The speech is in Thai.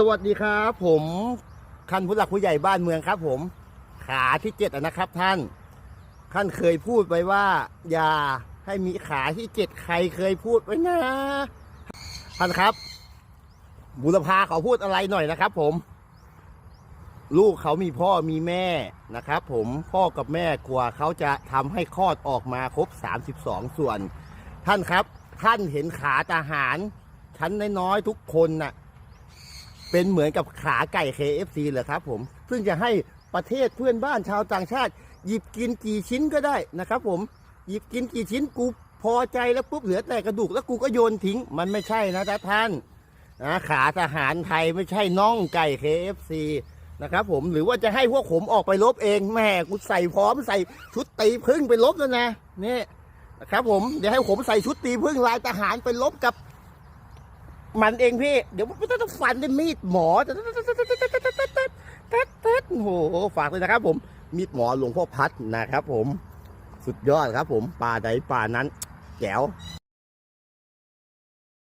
สวัสดีครับ ผมคันผู้หลักผู้ใหญ่บ้านเมืองครับ ผม ขาที่เจ็ดนะครับ ท่านท่านเคยพูดไว้ว่า อย่าให้มีขาที่เจ็ดใครเคยพูดไว้นะ ท่านครับ บุรพาเขาพูดอะไรหน่อยนะครับ ผม ลูกเขามีพ่อมีแม่นะครับ ผมพ่อกับแม่กลัวเขาจะทำให้คลอดออกมาครบ32ส่วน ท่านครับ ท่านเห็นขาทหารชั้นน้อยๆทุกคนน่ะ เป็นเหมือนกับขาไก่ KFC เหรอครับผม ซึ่งจะให้ประเทศเพื่อนบ้านชาวต่างชาติ หยิบกินกี่ชิ้นก็ได้นะครับผม หยิบกินกี่ชิ้นกูพอใจแล้วปุ๊บเหลือแต่กระดูกแล้วกูก็โยนทิ้ง มันไม่ใช่นะท่านนะขาทหารไทยไม่ใช่น่องไก่ KFC นะครับผมหรือว่าจะให้พวกผมออกไปลบเองแม่กูใส่พร้อมใส่ชุดตีพึ่งไปลบแล้วนะนี่นะครับผมเดี๋ยวให้ผมใส่ชุดตีพึ่งลายทหารไปลบกับ มันเองพี่ เดี๋ยวมันต้องฟันด้วยมีดหมอโอ้โหฝากเลยนะครับผม มีดหมอหลวงพ่อพัดนะครับผม สุดยอดครับผมป่าใดป่านั้นแจ๋ว